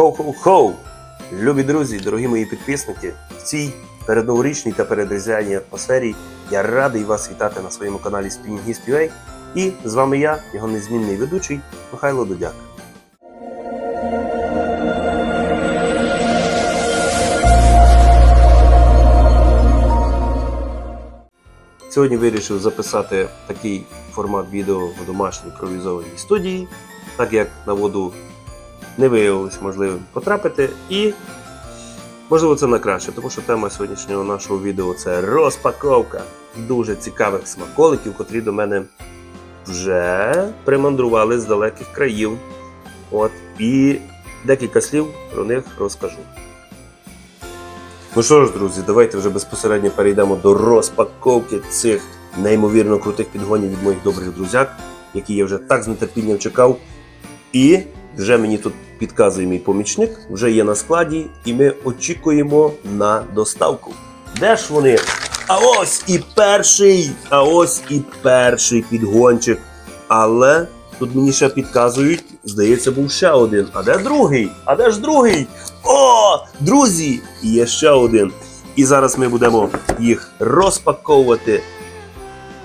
Хоу-хоу-хоу! Любі друзі, дорогі мої підписники, в цій передноворічній та передріздвяній атмосфері я радий вас вітати на своєму каналі Spinningist.ua і з вами я, його незмінний ведучий Михайло Дудяк. Сьогодні вирішив записати такий формат відео в домашній імпровізованій студії, так як на воду не виявилось можливим потрапити. І можливо це на краще, тому що тема сьогоднішнього нашого відео це розпаковка дуже цікавих смаколиків, котрі до мене вже примандрували з далеких країв. От, і декілька слів про них розкажу. Ну що ж, друзі, давайте вже безпосередньо перейдемо до розпаковки цих неймовірно крутих підгонів від моїх добрих друзяк, які я вже так з нетерпінням чекав. І вже мені тут підказує мій помічник, вже є на складі, і ми очікуємо на доставку. Де ж вони? А ось і перший! А ось і перший підгончик. Але тут мені ще підказують, здається, був ще один. А де другий? А де ж другий? О, друзі! Є ще один. І зараз ми будемо їх розпаковувати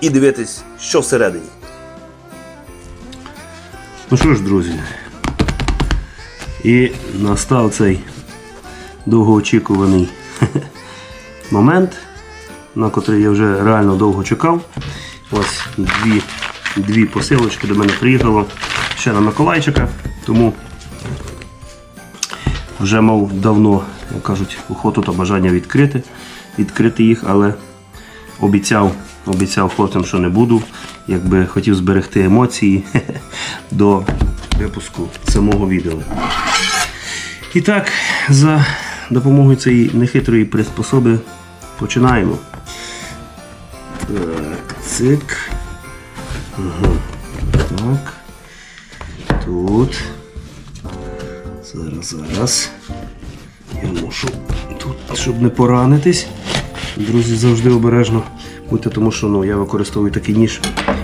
і дивитись, що всередині. Ну що ж, друзі, і настав цей довгоочікуваний момент, на котрий я вже реально довго чекав. Ось дві, дві посилочки до мене приїхало ще на Миколайчика, тому вже мав давно, як кажуть, охоту та бажання відкрити, відкрити їх, але обіцяв, обіцяв хлопцям, що не буду. Якби хотів зберегти емоції до випуску самого відео. І так, за допомогою цієї нехитрої приспособи починаємо. Так, цик. Ага. Так. Тут. Зараз, зараз. Я мушу тут, щоб не поранитись. Друзі, завжди обережно будьте, тому що ну, я використовую такий ніж,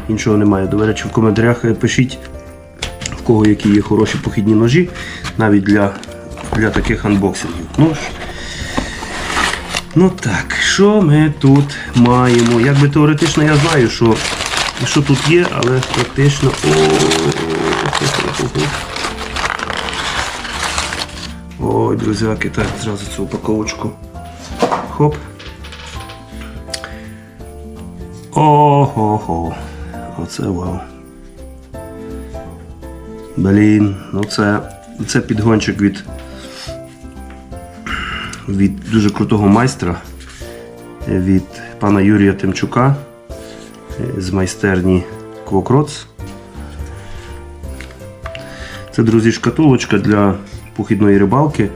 іншого немає. До речі, в коментарях е, пишіть, в кого які є хороші похідні ножі, навіть для, для таких анбоксингів. Ну, ну так, що ми тут маємо? Якби теоретично я знаю, що, що тут є, але практично. О, Ой, друзяки, так, зразу цю упаковочку. Хоп. Ого-го. Оце вау. Блін, ну це, це підгончик від, від дуже крутого майстра, від пана Юрія Тимчука з майстерні Квокроц. Це, друзі, шкатулочка для похідної рибалки.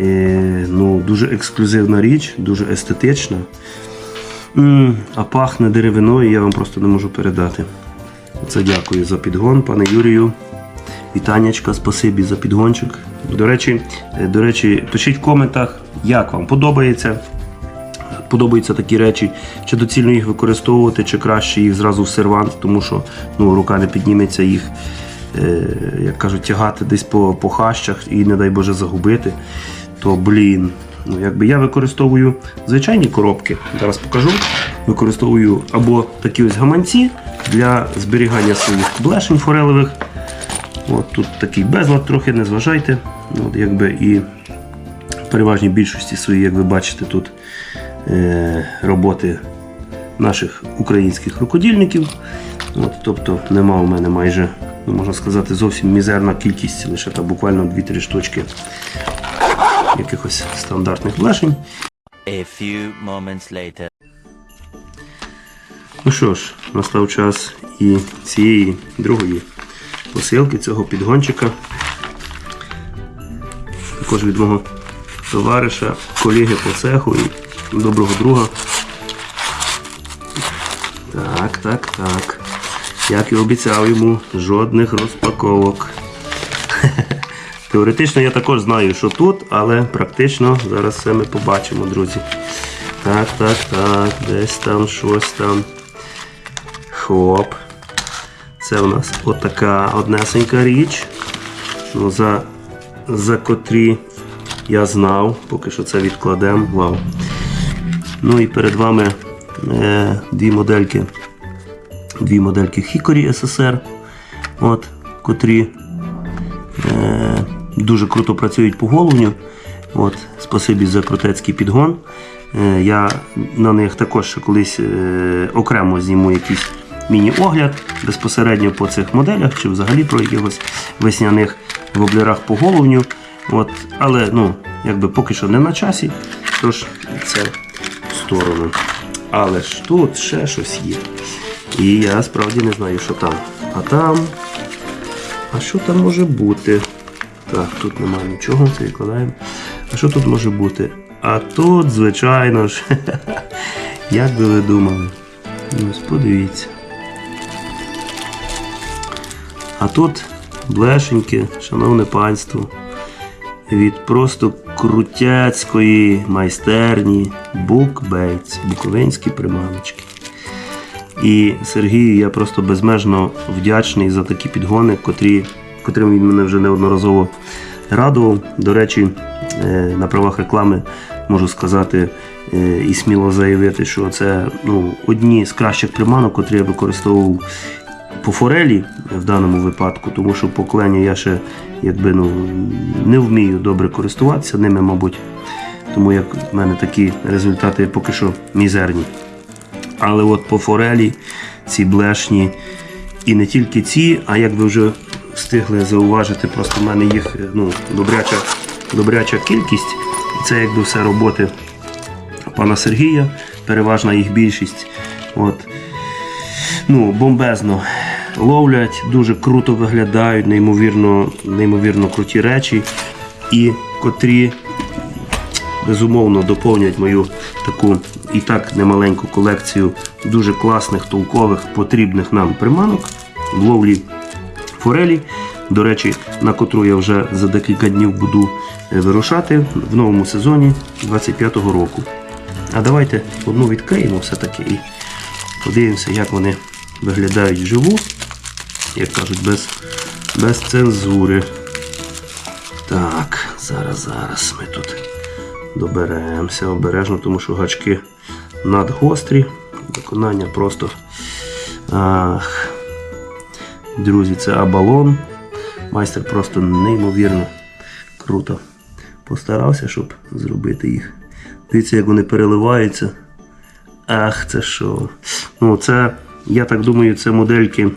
Е, ну, Дуже ексклюзивна річ, дуже естетична. А пахне деревиною, я вам просто не можу передати. Це дякую за підгон, пане Юрію. Вітаннячка, спасибі за підгончик. До речі, е, до речі, пишіть в коментах, як вам подобається. Подобаються такі речі, чи доцільно їх використовувати, чи краще їх зразу в сервант, тому що ну, рука не підніметься їх, е, як кажуть, тягати десь по, по хащах і, не дай Боже, загубити. То блін. Ну, якби я використовую звичайні коробки, зараз покажу. Використовую або такі ось гаманці для зберігання своїх блешень форелевих. От Тут такий безлад трохи, не зважайте. От, якби, І в переважній більшості своїй, як ви бачите, тут е, роботи наших українських рукодільників. От, Тобто нема у мене майже, ну, можна сказати, зовсім мізерна кількість, лише там буквально 2-3 штучки якихось стандартних блешень. A few moments later. Ну що ж, настав час і цієї другої посилки, цього підгончика. Також від мого товариша, колеги по цеху і доброго друга. Так, так, так. Як і обіцяв йому, жодних розпаковок. Теоретично я також знаю, що тут, але практично зараз все ми побачимо, друзі. Так, так, так, десь там щось там. Хоп. Це у нас отака однесенька річ. Ну, За за котрі я знав, поки що це відкладемо. Вау. Ну і перед вами е, дві модельки. Дві модельки Hickory SSR, от, котрі е, дуже круто працюють по головню. От, спасибі за крутецький підгон. Е, я на них також колись е, окремо зніму якийсь міні-огляд безпосередньо по цих моделях чи взагалі про якихось весняних воблерах по головню. От, але ну, якби поки що не на часі, тож це в сторону. Але ж тут ще щось є. І я справді не знаю, що там. А там. А що там може бути? Так, тут немає нічого, це відкладаємо. А що тут може бути? А тут, звичайно ж, як би ви думали? Ну, ось подивіться. А тут блешеньке, шановне панство, від просто крутяцької майстерні Букбейтс, буковинські приманочки. І Сергію я просто безмежно вдячний за такі підгони, котрі, котрим він мене вже неодноразово радував. До речі, е, на правах реклами можу сказати е, і сміло заявити, що це ну, одні з кращих приманок, котрі я використовував по форелі в даному випадку, тому що по клені я ще якби, ну, не вмію добре користуватися ними, мабуть. Тому як в мене такі результати поки що мізерні. Але от по форелі ці блешні, і не тільки ці, а як ви вже встигли зауважити, просто в мене їх ну, добряча, добряча кількість. Це якби все роботи пана Сергія, переважна їх більшість. От. Ну, бомбезно ловлять, дуже круто виглядають, неймовірно, неймовірно круті речі, і котрі безумовно доповнять мою таку і так немаленьку колекцію дуже класних, толкових, потрібних нам приманок в ловлі форелі. До речі, на котру я вже за декілька днів буду е, вирушати в новому сезоні 25-го року. А давайте одну відкриємо все-таки і подивимося, як вони виглядають вживу, як кажуть, без, без цензури. Так, зараз, зараз ми тут доберемося обережно, тому що гачки надгострі. Виконання просто. Ах. Друзі, це абалон. Майстер просто неймовірно круто постарався, щоб зробити їх. Дивіться, як вони переливаються. Ах, це що? Ну, це, я так думаю, це модельки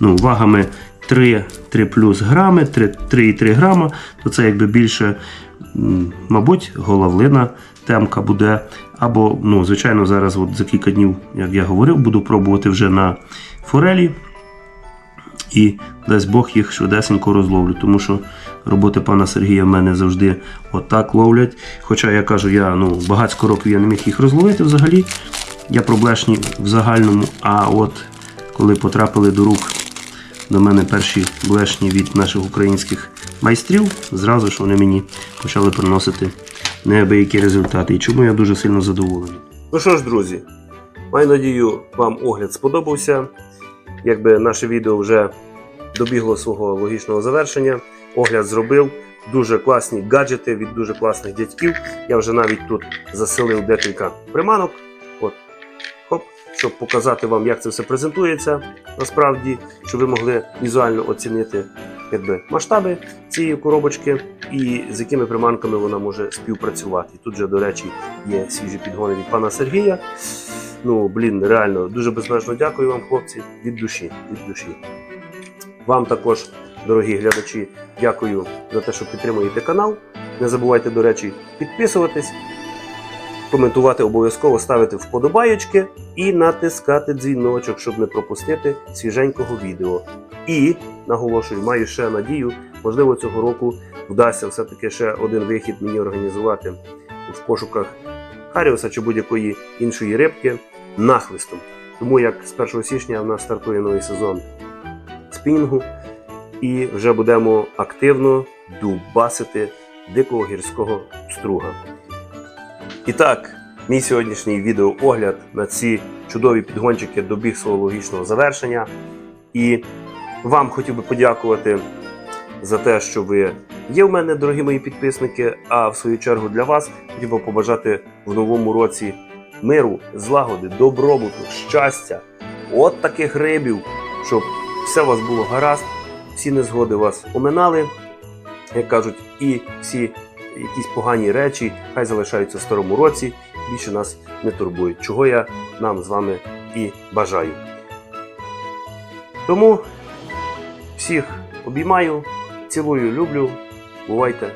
ну, вагами 3, 3 плюс грами, 3, 3,3 грама, то це якби більше, мабуть, головлина темка буде. Або, ну, звичайно, зараз от за кілька днів, як я говорив, буду пробувати вже на форелі. І дасть Бог їх швидесенько розловлю, тому що роботи пана Сергія в мене завжди отак ловлять. Хоча я кажу, я ну, багатько років я не міг їх розловити взагалі. Я про блешні в загальному, а от коли потрапили до рук до мене перші блешні від наших українських майстрів, зразу ж вони мені почали приносити неабиякі результати. І чому я дуже сильно задоволений. Ну що ж, друзі, маю надію, вам огляд сподобався. Якби наше відео вже добігло свого логічного завершення. Огляд зробив. Дуже класні гаджети від дуже класних дядьків. Я вже навіть тут заселив декілька приманок. Щоб показати вам, як це все презентується насправді, щоб ви могли візуально оцінити якби, масштаби цієї коробочки і з якими приманками вона може співпрацювати. Тут же, до речі, є свіжі підгони від пана Сергія. Ну, блін, реально, дуже безмежно дякую вам, хлопці, від душі, від душі. Вам також, дорогі глядачі, дякую за те, що підтримуєте канал. Не забувайте, до речі, підписуватись, коментувати обов'язково, ставити вподобаєчки і натискати дзвіночок, щоб не пропустити свіженького відео. І наголошую, маю ще надію, можливо, цього року вдасться все-таки ще один вихід мені організувати в пошуках Харіуса чи будь-якої іншої рибки нахлистом. Тому як з 1 січня в нас стартує новий сезон спінінгу, і вже будемо активно дубасити дикого гірського струга. І так, мій сьогоднішній відеоогляд на ці чудові підгончики добіг свого логічного завершення. І вам хотів би подякувати за те, що ви є в мене, дорогі мої підписники. А в свою чергу для вас хотів би побажати в новому році миру, злагоди, добробуту, щастя, от таких рибів, щоб все у вас було гаразд, всі незгоди вас оминали, як кажуть, і всі якісь погані речі хай залишаються в старому році, більше нас не турбують. Чого я нам з вами і бажаю. Тому всіх обіймаю, цілую, люблю. Бувайте